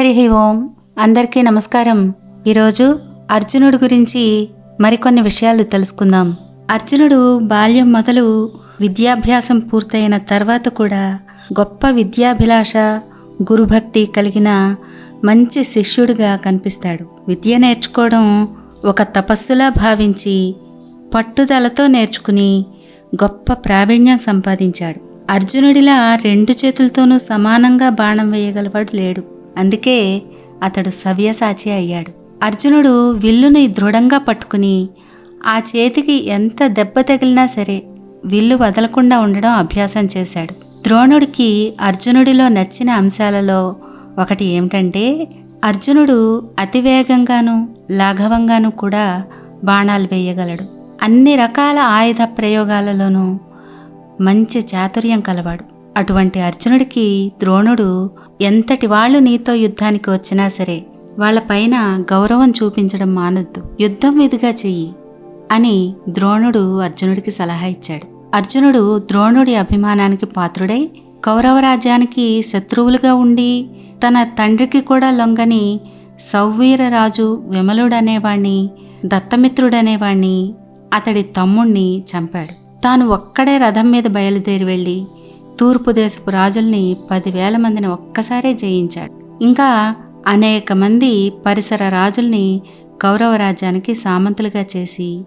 హరి ఓం. అందరికీ నమస్కారం. ఈరోజు అర్జునుడు గురించి మరికొన్ని విషయాలు తెలుసుకుందాం. అర్జునుడు బాల్యం మొదలు విద్యాభ్యాసం పూర్తయిన తర్వాత కూడా గొప్ప విద్యాభిలాష గురుభక్తి కలిగిన మంచి శిష్యుడిగా కనిపిస్తాడు. విద్య నేర్చుకోవడం ఒక తపస్సులా భావించి పట్టుదలతో నేర్చుకుని గొప్ప ప్రావీణ్యం సంపాదించాడు. అర్జునుడిలా రెండు చేతులతోనూ సమానంగా బాణం వేయగలవాడు లేడు. అందుకే అతడు సవ్యసాచి అయ్యాడు. అర్జునుడు విల్లుని దృఢంగా పట్టుకుని ఆ చేతికి ఎంత దెబ్బ తగిలినా సరే విల్లు వదలకుండా ఉండడం అభ్యాసం చేశాడు. ద్రోణుడికి అర్జునుడిలో నచ్చిన అంశాలలో ఒకటి ఏమిటంటే అర్జునుడు అతివేగంగాను లాఘవంగాను కూడా బాణాలు వేయగలడు. అన్ని రకాల ఆయుధ ప్రయోగాలలోనూ మంచి చాతుర్యం కలవాడు. అటువంటి అర్జునుడికి ద్రోణుడు ఎంతటి వాళ్ళు నీతో యుద్ధానికి వచ్చినా సరే వాళ్ళపైన గౌరవం చూపించడం మానొద్దు. యుద్ధం మీదుగా చెయ్యి అని ద్రోణుడు అర్జునుడికి సలహా ఇచ్చాడు. అర్జునుడు ద్రోణుడి అభిమానానికి పాత్రుడై కౌరవరాజ్యానికి శత్రువులుగా ఉండి తన తండ్రికి కూడా లొంగని సౌవీరరాజు విమలుడనేవాణ్ణి దత్తమిత్రుడనేవాణ్ణి అతడి తమ్ముణ్ణి చంపాడు. తాను ఒక్కడే రథం మీద బయలుదేరి వెళ్ళి తూర్పు దేశపు రాజుల్ని పదివేల మందిని ఒక్కసారే జయించాడు. ఇంకా అనేక మంది పరిసర రాజుల్ని కౌరవ రాజ్యానికి సామంతులుగా చేసి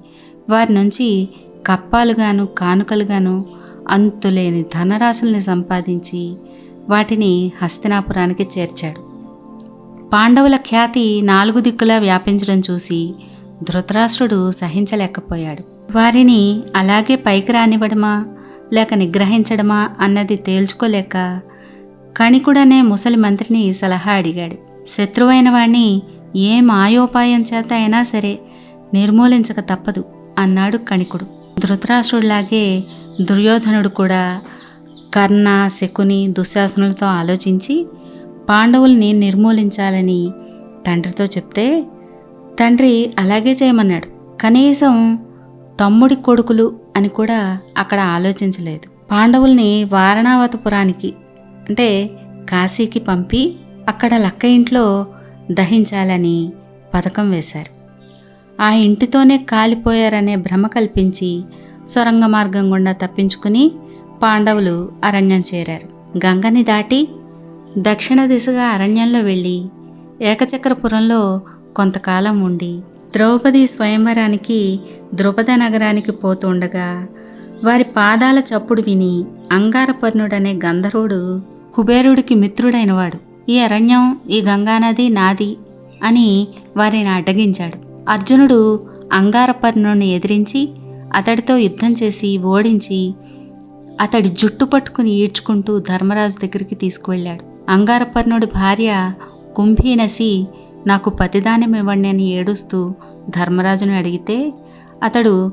వారి నుంచి కప్పాలుగాను కానుకలుగాను అంతులేని ధనరాశుల్ని సంపాదించి వాటిని హస్తినాపురానికి చేర్చాడు. పాండవుల ఖ్యాతి నాలుగు దిక్కులా వ్యాపించడం చూసి ధృతరాష్ట్రుడు సహించలేకపోయాడు. వారిని అలాగే పైకి రానివ్వడమా? లేక నిగ్రహించడమా అన్నది తేల్చుకోలేక కణికుడనే ముసలి మంత్రిని సలహా అడిగాడు. శత్రువైన వాణ్ణి ఏ మాయోపాయం చేత అయినా సరే నిర్మూలించక తప్పదు అన్నాడు కణికుడు. ధృతరాష్ట్రుడిలాగే దుర్యోధనుడు కూడా కర్ణ శకుని దుశ్శాసనులతో ఆలోచించి పాండవుల్ని నిర్మూలించాలని తండ్రితో చెప్తే తండ్రి అలాగే చేయమన్నాడు. కనీసం తమ్ముడి కొడుకులు అని కూడా అక్కడ ఆలోచించలేదు. పాండవుల్ని వారణావతపురానికి అంటే కాశీకి పంపి అక్కడ లక్క ఇంట్లో దహించాలని పథకం వేశారు. ఆ ఇంటితోనే కాలిపోయారనే భ్రమ కల్పించి సొరంగ మార్గం గుండా తప్పించుకుని పాండవులు అరణ్యం చేరారు. గంగని దాటి దక్షిణ దిశగా అరణ్యంలో వెళ్ళి ఏకచక్రపురంలో కొంతకాలం ఉండి ద్రౌపది స్వయంవరానికి ద్రుపద నగరానికి పోతుండగా వారి పాదాల చప్పుడు విని అంగారపర్ణుడనే గంధర్వుడు కుబేరుడికి మిత్రుడైనవాడు. ఈ అరణ్యం ఈ గంగానది నాది అని వారిని అడ్డగించాడు. అర్జునుడు అంగారపర్ణుని ఎదిరించి అతడితో యుద్ధం చేసి ఓడించి అతడి జుట్టు పట్టుకుని ఈడ్చుకుంటూ ధర్మరాజు దగ్గరికి తీసుకువెళ్ళాడు. అంగారపర్ణుడి భార్య కుంభీనసి నాకు పతిదానం ఇవ్వండి అని ఏడుస్తూ ధర్మరాజును అడిగితే అతడు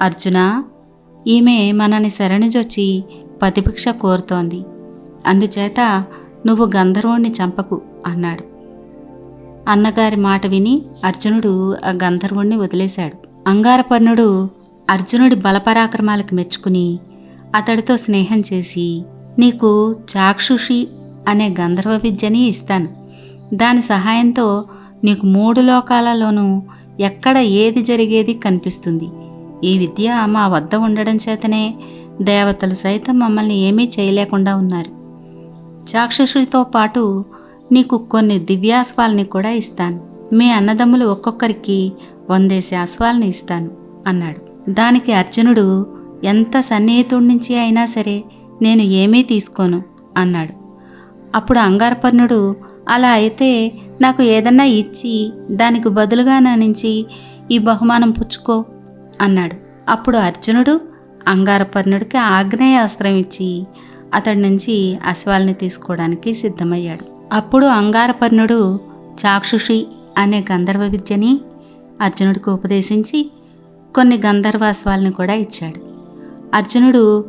అర్జున ఈమె మనని శరణిజొచ్చి పతిభిక్ష కోరుతోంది. అందుచేత నువ్వు గంధర్వుణ్ణి చంపకు అన్నాడు. అన్నగారి మాట విని అర్జునుడు ఆ గంధర్వుణ్ణి వదిలేశాడు. అంగారపర్ణుడు అర్జునుడి బలపరాక్రమాలకు మెచ్చుకుని అతడితో స్నేహం చేసి నీకు చాక్షుషి అనే గంధర్వ విద్యని ఇస్తాను. దాని సహాయంతో నీకు మూడు లోకాలలోనూ ఎక్కడ ఏది జరిగేది కనిపిస్తుంది. ఈ విద్య మా వద్ద ఉండడం చేతనే దేవతలు సైతం మమ్మల్ని ఏమీ చేయలేకుండా ఉన్నారు. చాక్షుషుడితో పాటు నీకు కొన్ని దివ్యాస్వాల్ని కూడా ఇస్తాను. మీ అన్నదమ్ములు ఒక్కొక్కరికి వందేసి అశ్వాల్ని ఇస్తాను అన్నాడు. దానికి అర్జునుడు ఎంత సన్నిహితుడి నుంచి అయినా సరే నేను ఏమీ తీసుకోను అన్నాడు. అప్పుడు అంగారపర్ణుడు అలా అయితే నాకు ఏదన్నా ఇచ్చి దానికి బదులుగా నా నుంచి ఈ బహుమానం పుచ్చుకో అన్నాడు. అప్పుడు అర్జునుడు అంగారపర్ణుడికి ఆగ్నేయాస్త్రం ఇచ్చి అతడి నుంచి అశ్వాల్ని తీసుకోవడానికి సిద్ధమయ్యాడు. అప్పుడు అంగారపర్ణుడు చాక్షుషి అనే గంధర్వ విద్యని అర్జునుడికి ఉపదేశించి కొన్ని గంధర్వాశ్వాల్ని కూడా ఇచ్చాడు. అర్జునుడు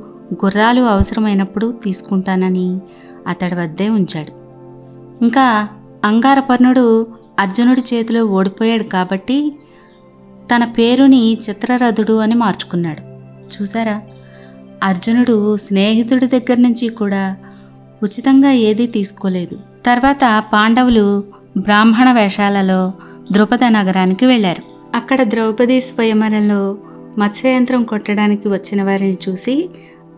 గుర్రాలు అవసరమైనప్పుడు తీసుకుంటానని అతడి వద్దే ఉంచాడు. ఇంకా అంగారపర్ణుడు అర్జునుడి చేతిలో ఓడిపోయాడు కాబట్టి తన పేరుని చిత్రరథుడు అని మార్చుకున్నాడు. చూసారా అర్జునుడు స్నేహితుడి దగ్గర నుంచి కూడా ఉచితంగా ఏదీ తీసుకోలేదు. తర్వాత పాండవులు బ్రాహ్మణ వేషాలలో ద్రుపద నగరానికి వెళ్ళారు. అక్కడ ద్రౌపది స్వయంవరంలో మత్స్యయంత్రం కొట్టడానికి వచ్చిన వారిని చూసి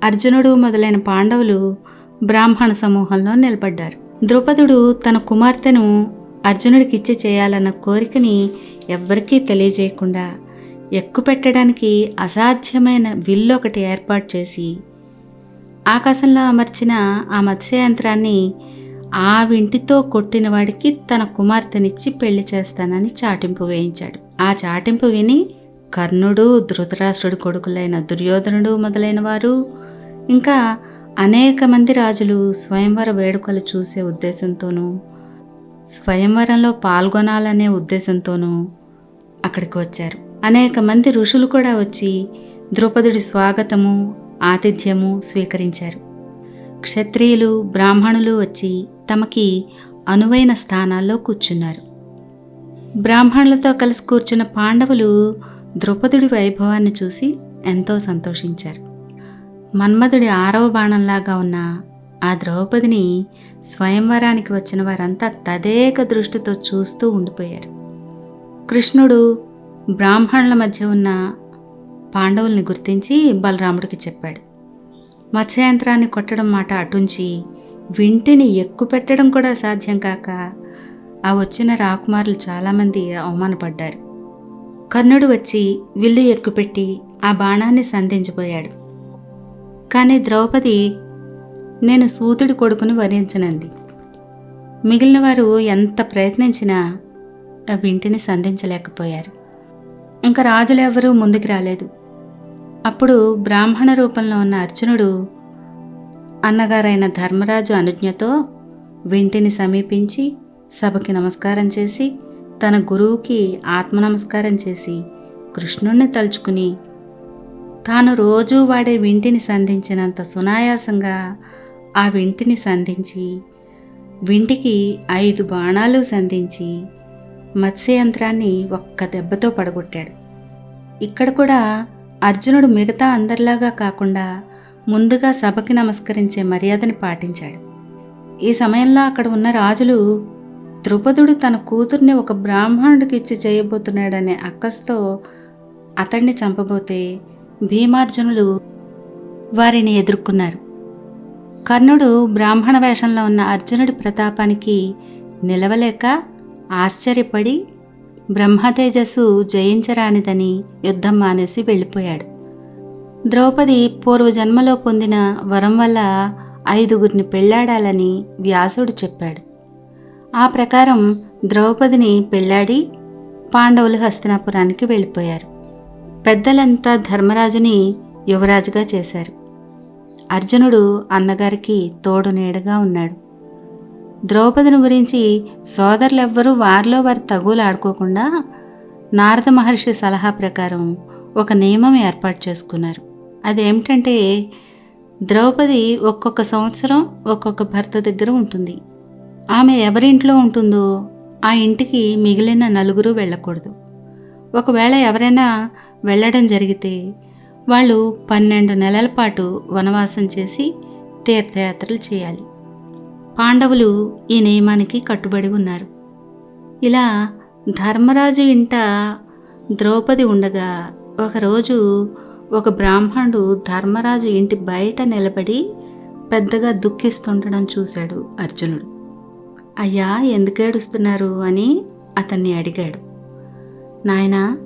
అర్జునుడు మొదలైన పాండవులు బ్రాహ్మణ సమూహంలో నిలబడ్డారు. ద్రుపదుడు తన కుమార్తెను అర్జునుడికిచ్చి చేయాలన్న కోరికని ఎవ్వరికీ తెలియజేయకుండా ఎక్కుపెట్టడానికి అసాధ్యమైన విల్లు ఒకటి ఏర్పాటు చేసి ఆకాశంలో అమర్చిన ఆ మత్స్యయంత్రాన్ని ఆ వింటితో కొట్టిన వాడికి తన కుమార్తెనిచ్చి పెళ్ళి చేస్తానని చాటింపు వేయించాడు. ఆ చాటింపు విని కర్ణుడు ధృతరాష్ట్రుడి కొడుకులైన దుర్యోధనుడు మొదలైన వారు ఇంకా అనేక మంది రాజులు స్వయంవర వేడుకలు చూసే ఉద్దేశంతోనూ స్వయంవరంలో పాల్గొనాలనే ఉద్దేశంతోనూ అక్కడికి వచ్చారు. అనేక మంది ఋషులు కూడా వచ్చి ద్రౌపదుడి స్వాగతము ఆతిథ్యము స్వీకరించారు. క్షత్రియులు బ్రాహ్మణులు వచ్చి తమకి అనువైన స్థానాల్లో కూర్చున్నారు. బ్రాహ్మణులతో కలిసి కూర్చున్న పాండవులు ద్రౌపదుడి వైభవాన్ని చూసి ఎంతో సంతోషించారు. మన్మధుడి ఆరవ బాణంలాగా ఉన్న ఆ ద్రౌపదిని స్వయంవరానికి వచ్చిన వారంతా తదేక దృష్టితో చూస్తూ ఉండిపోయారు. కృష్ణుడు బ్రాహ్మణుల మధ్య ఉన్న పాండవుల్ని గుర్తించి బలరాముడికి చెప్పాడు. మత్స్యంత్రాన్ని కొట్టడం మాట అటుంచి వింటిని ఎక్కుపెట్టడం కూడా సాధ్యం కాక ఆ వచ్చిన రాకుమారులు చాలామంది అవమానపడ్డారు. కర్ణుడు వచ్చి విల్లు ఎక్కుపెట్టి ఆ బాణాన్ని సంధించిపోయాడు. కానీ ద్రౌపది నేను సూతుడి కొడుకుని వరించనంది మిగిలిన వారు ఎంత ప్రయత్నించినా ఆ వింటిని సంధించలేకపోయారు. ఇంకా రాజులెవ్వరూ ముందుకు రాలేదు. అప్పుడు బ్రాహ్మణ రూపంలో ఉన్న అర్జునుడు అన్నగారైన ధర్మరాజు అనుజ్ఞతో వింటిని సమీపించి సభకి నమస్కారం చేసి తన గురువుకి ఆత్మ నమస్కారం చేసి కృష్ణుణ్ణి తలుచుకుని తాను రోజూ వాడే వింటిని సంధించినంత సునాయాసంగా ఆ వింటిని సంధించి వింటికి ఐదు బాణాలు సంధించి మత్స్యయంత్రాన్ని ఒక్క దెబ్బతో పడగొట్టాడు. ఇక్కడ కూడా అర్జునుడు మిగతా అందరిలాగా కాకుండా ముందుగా సభకి నమస్కరించే మర్యాదని పాటించాడు. ఈ సమయంలో అక్కడ ఉన్న రాజులు ద్రుపదుడు తన కూతుర్ని ఒక బ్రాహ్మణుడికి ఇచ్చి చేయబోతున్నాడనే అక్కస్తో అతన్ని చంపబోతే భీమార్జునులు వారిని ఎదుర్కొన్నారు. కర్ణుడు బ్రాహ్మణ వేషంలో ఉన్న అర్జునుడి ప్రతాపానికి నిలవలేక ఆశ్చర్యపడి బ్రహ్మతేజస్సు జయించరానిదని యుద్ధం మానేసి వెళ్ళిపోయాడు. ద్రౌపది పూర్వజన్మలో పొందిన వరం వల్ల ఐదుగురిని పెళ్ళాడాలని వ్యాసుడు చెప్పాడు. ఆ ప్రకారం ద్రౌపదిని పెళ్ళాడి పాండవులు హస్తినాపురానికి వెళ్ళిపోయారు. పెద్దలంతా ధర్మరాజుని యువరాజుగా చేశారు. అర్జునుడు అన్నగారికి తోడు నీడగా ఉన్నాడు. ద్రౌపదిని గురించి సోదరులెవ్వరూ వారిలో వారి తగులు ఆడుకోకుండా నారద మహర్షి సలహా ప్రకారం ఒక నియమం ఏర్పాటు చేసుకున్నారు. అదేమిటంటే ద్రౌపది ఒక్కొక్క సంవత్సరం ఒక్కొక్క భర్త దగ్గర ఉంటుంది. ఆమె ఎవరింట్లో ఉంటుందో ఆ ఇంటికి మిగిలిన నలుగురు వెళ్ళకూడదు. ఒకవేళ ఎవరైనా వెళ్ళడం జరిగితే వాళ్ళు పన్నెండు నెలల పాటు వనవాసం చేసి తీర్థయాత్రలు చేయాలి. పాండవులు ఈ నియమానికి కట్టుబడి ఉన్నారు. ఇలా ధర్మరాజు ఇంట ద్రౌపది ఉండగా ఒకరోజు ఒక బ్రాహ్మణుడు ధర్మరాజు ఇంటి బయట నిలబడి పెద్దగా దుఃఖిస్తుండడం చూశాడు అర్జునుడు. అయ్యా ఎందుకేడుస్తున్నారు అని అతన్ని అడిగాడు. నాయనా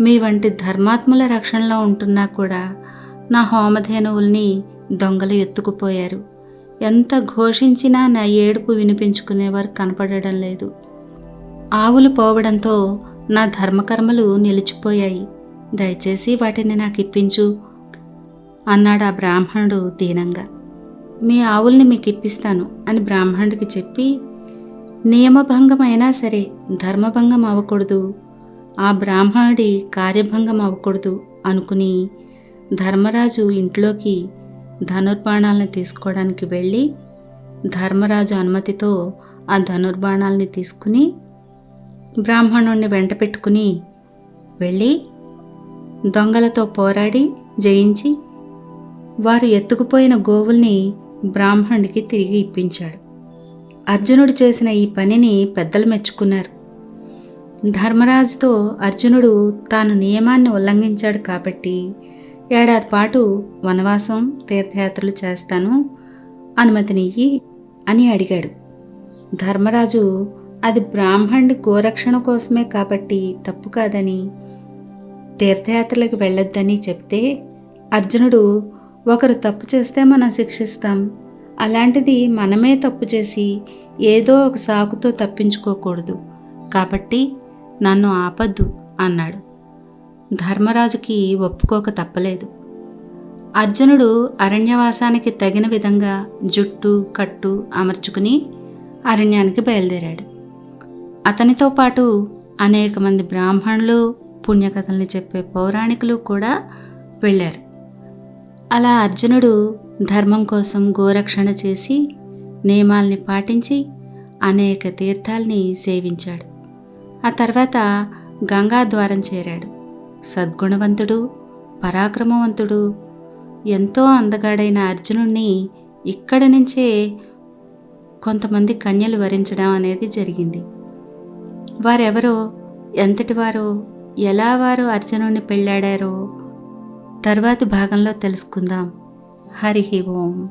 మీ వంటి ధర్మాత్ముల రక్షణలో ఉంటున్నా కూడా నా హోమధేనువుల్ని దొంగలు ఎత్తుకుపోయారు. ఎంత ఘోషించినా నా ఏడుపు వినిపించుకునేవారు కనపడడం లేదు. ఆవులు పోవడంతో నా ధర్మకర్మలు నిలిచిపోయాయి. దయచేసి వాటిని నాకు ఇప్పించు అన్నాడు ఆ బ్రాహ్మణుడు దీనంగా. మీ ఆవుల్ని మీకు ఇప్పిస్తాను అని బ్రాహ్మణుడికి చెప్పి నియమభంగమైనా సరే ధర్మభంగం అవ్వకూడదు. ఆ బ్రాహ్మణుడి కార్యభంగం అవ్వకూడదు అనుకుని ధర్మరాజు ఇంట్లోకి ధనుర్బాణాలను తీసుకోవడానికి వెళ్ళి ధర్మరాజు అనుమతితో ఆ ధనుర్బాణాలని తీసుకుని బ్రాహ్మణుణ్ణి వెంట పెట్టుకుని వెళ్ళి దొంగలతో పోరాడి జయించి వారు ఎత్తుకుపోయిన గోవుల్ని బ్రాహ్మణుడికి తిరిగి ఇప్పించాడు. అర్జునుడు చేసిన ఈ పనిని పెద్దలు మెచ్చుకున్నారు. ధర్మరాజుతో అర్జునుడు తాను నియమాన్ని ఉల్లంఘించాడు కాబట్టి ఏడాది పాటు వనవాసం తీర్థయాత్రలు చేస్తాను అనుమతినియ్యి అని అడిగాడు. ధర్మరాజు అది బ్రాహ్మణుడి గోరక్షణ కోసమే కాబట్టి తప్పు కాదని తీర్థయాత్రలకు వెళ్ళొద్దని చెప్తే అర్జునుడు ఒకరు తప్పు చేస్తే మనం శిక్షిస్తాం. అలాంటిది మనమే తప్పు చేసి ఏదో ఒక సాకుతో తప్పించుకోకూడదు. కాబట్టి నన్ను ఆపద్దు అన్నాడు. ధర్మరాజుకి ఒప్పుకోక తప్పలేదు. అర్జునుడు అరణ్యవాసానికి తగిన విధంగా జుట్టు కట్టు అమర్చుకుని అరణ్యానికి బయలుదేరాడు. అతనితో పాటు అనేక మంది బ్రాహ్మణులు పుణ్యకథల్ని చెప్పే పౌరాణికులు కూడా వెళ్ళారు. అలా అర్జునుడు ధర్మం కోసం గోరక్షణ చేసి నియమాల్ని పాటించి అనేక తీర్థాల్ని సేవించాడు. ఆ తర్వాత గంగాద్వారం చేరాడు. సద్గుణవంతుడు పరాక్రమవంతుడు ఎంతో అందగాడైన అర్జునుణ్ణి ఇక్కడి నుంచే కొంతమంది కన్యలు వరించడం అనేది జరిగింది. వారెవరో ఎంతటి వారో ఎలా వారు అర్జునుడిని పెళ్ళాడారో తర్వాతి భాగంలో తెలుసుకుందాం. హరి ఓం.